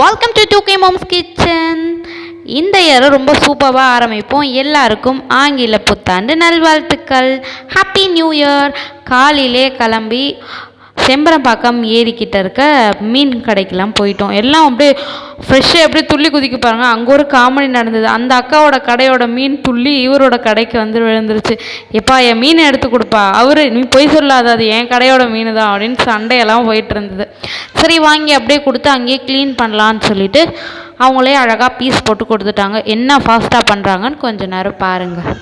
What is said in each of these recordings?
Welcome to to K mom's kitchen இந்த இயரை ரொம்ப சூப்பராக ஆரம்பிப்போம். எல்லாருக்கும் ஆங்கில புத்தாண்டு நல்வாழ்த்துக்கள். ஹாப்பி நியூ இயர் காலையிலே கிளம்பி செம்பரம்பாக்கம் ஏரிக்கிட்ட இருக்க மீன் கடைக்கெலாம் போயிட்டோம். எல்லாம் அப்படியே ஃப்ரெஷ்ஷாக எப்படி துள்ளி குதிக்க பாருங்க. அங்கே ஒரு காமெடி நடந்தது. அந்த அக்காவோட கடையோட மீன் துள்ளி இவரோட கடைக்கு வந்து விழுந்துருச்சு. எப்பா என் மீனை எடுத்து கொடுப்பா. அவர் நீ பொய் சொல்லாத அது என் கடையோட மீன் தான் அப்படின்னு சண்டையெல்லாம் போயிட்டு இருந்தது. சரி வாங்கி அப்படியே கொடுத்து அங்கேயே க்ளீன் பண்ணலான்னு சொல்லிட்டு அவங்களே அழகாக பீஸ் போட்டு கொடுத்துட்டாங்க. என்ன ஃபாஸ்ட்டாக பண்ணுறாங்கன்னு கொஞ்சம் நேரம் பாருங்கள்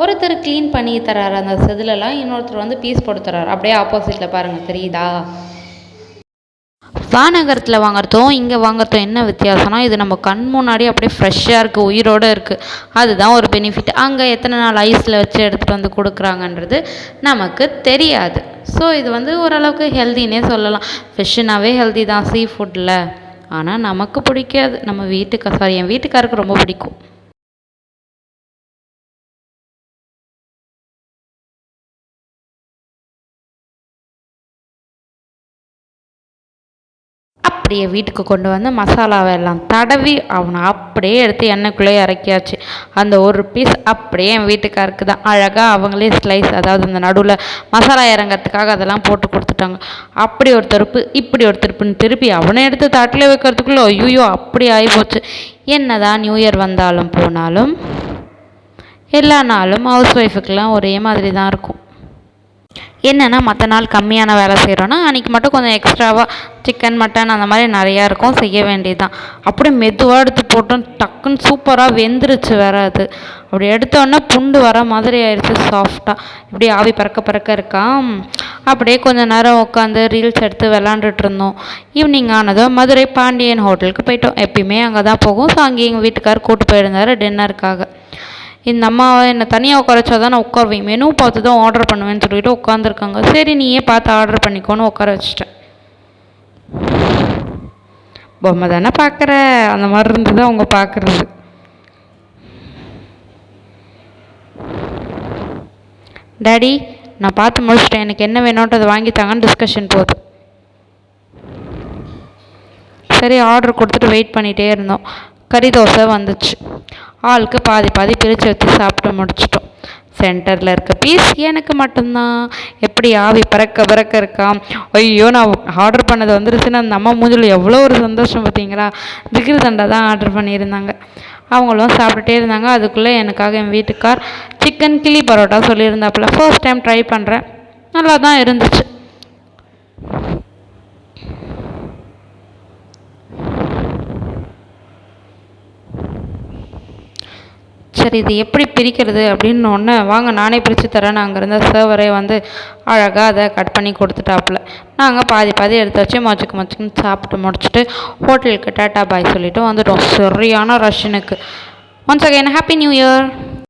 ஒருத்தர் க்ளீன் பண்ணி தராரு அந்த செதிலெல்லாம் இன்னொருத்தர் வந்து பீஸ் போட்டு தராரு அப்படியே ஆப்போசிட்டில் பாருங்கள் தெரியுதா? வானகரத்தில் வாங்குறதும் இங்கே வாங்குறதும் என்ன வித்தியாசம்னா இது நம்ம கண் முன்னாடி அப்படியே ஃப்ரெஷ்ஷாக இருக்குது உயிரோடு இருக்குது அதுதான் ஒரு பெனிஃபிட் அங்கே எத்தனை நாள் ஐஸில் வச்சு எடுத்துகிட்டு வந்து கொடுக்குறாங்கன்றது நமக்கு தெரியாது. ஸோ இது வந்து ஓரளவுக்கு ஹெல்தினே சொல்லலாம். ஃபிஷ்ஷுனாவே ஹெல்தி தான் சீ ஃபுட்டில் ஆனால் நமக்கு பிடிக்காது. நம்ம வீட்டுக்கு சாரி என் வீட்டுக்காருக்கு ரொம்ப பிடிக்கும். அப்படியே வீட்டுக்கு கொண்டு வந்து மசாலாவை எல்லாம் தடவி அவனை அப்படியே எடுத்து எண்ணெய்க்குள்ளே இறக்கியாச்சு. அந்த ஒரு பீஸ் அப்படியே என் வீட்டுக்காருக்கு தான். அழகாக அவங்களே ஸ்லைஸ் அதாவது அந்த நடுவில் மசாலா இறங்கிறதுக்காக அதெல்லாம் போட்டு கொடுத்துட்டாங்க. அப்படி ஒரு திருப்பு இப்படி ஒரு திருப்புன்னு திருப்பி அவனை எடுத்து தட்டில் வைக்கிறதுக்குள்ளே ஐயோ அப்படி ஆகிப்போச்சு என்ன தான் நியூ இயர் வந்தாலும் போனாலும் எல்லா நாளும் ஹவுஸ் ஒய்ஃபுக்கெல்லாம் ஒரே மாதிரி தான் இருக்கும். என்னென்னா மற்ற நாள் கம்மியான வேலை செய்கிறோன்னா அன்றைக்கி மட்டும் கொஞ்சம் எக்ஸ்ட்ராவாக சிக்கன் மட்டன் அந்த மாதிரி நிறையா இருக்கும் செய்ய வேண்டியது தான் அப்படியே மெதுவாக எடுத்து போட்டோம் டக்குன்னு சூப்பராக வெந்துருச்சு வேறு அது. அப்படி எடுத்தோடனே புண்டு வர மாதிரி ஆயிடுச்சு சாஃப்டாக இப்படி ஆவி பறக்க பறக்க இருக்கா அப்படியே கொஞ்சம் நேரம் உட்காந்து ரீல்ஸ் எடுத்து விளாண்டுட்டு இருந்தோம். ஈவினிங் ஆனதும் மதுரை பாண்டியன் ஹோட்டலுக்கு போயிட்டோம். எப்பயுமே அங்கே தான் போகும். ஸோ அங்கே எங்கள் வீட்டுக்கார் கூட்டு போயிருந்தார் டின்னருக்காக இந்த அம்மாவை என்னை தனியாக உட்கார வச்சா தான் நான் உட்காருவேன். மெனு பார்த்து தான் ஆர்டர் பண்ணுவேன்னு சொல்லிட்டு உட்காந்துருக்காங்க சரி நீயே பார்த்து ஆர்டர் பண்ணிக்கோன்னு உட்கார வச்சிட்டேன். பொம்மை தானே பார்க்குற? அந்த மாதிரி இருந்தது அவங்க பார்க்குறது. டேடி நான் பார்த்து முடிச்சிட்டேன். எனக்கு என்ன வேணுன்றதை வாங்கித்தாங்கன்னு டிஸ்கஷன் போகுது. சரி ஆர்டர் கொடுத்துட்டு வெயிட் பண்ணிகிட்டே இருந்தோம். கறி தோசை வந்துச்சு. ஆளுக்கு பாதி பாதி பிரித்து வச்சு சாப்பிட்டு முடிச்சிட்டோம். சென்டரில் இருக்க பீஸ் எனக்கு மட்டும்தான். எப்படி ஆவி பறக்க பறக்க இருக்கா? ஐயோ நான் ஆர்டர் பண்ணது வந்துருச்சுன்னு அந்த அம்மா மூஞ்சில் எவ்வளோ ஒரு சந்தோஷம் பார்த்தீங்களா? திகிரு தண்டை தான் ஆர்டர் பண்ணியிருந்தாங்க. அவங்களும் சாப்பிட்டுட்டே இருந்தாங்க. அதுக்குள்ளே எனக்காக என் வீட்டுக்கார் சிக்கன் கிளி பரோட்டா சொல்லியிருந்தாப்புல. ஃபர்ஸ்ட் டைம் ட்ரை பண்ணுறேன் நல்லா தான் இருந்துச்சு. சரி இது எப்படி பிரிக்கிறது அப்படின்னு ஒன்று வாங்க நானே பிரித்து தரேன். அங்கே இருந்த சர்வரே வந்து அழகாக அதை கட் பண்ணி கொடுத்துட்டாப்புல. நாங்கள் பாதி பாதி எடுத்து வச்சு மொச்சுக்கு மொச்சுக்குன்னு சாப்பிட்டு முடிச்சுட்டு ஹோட்டலுக்கு டாட்டா பாய் சொல்லிவிட்டு வந்துட்டோம். சரியான ரஷ்ஷனுக்கு once again happy new year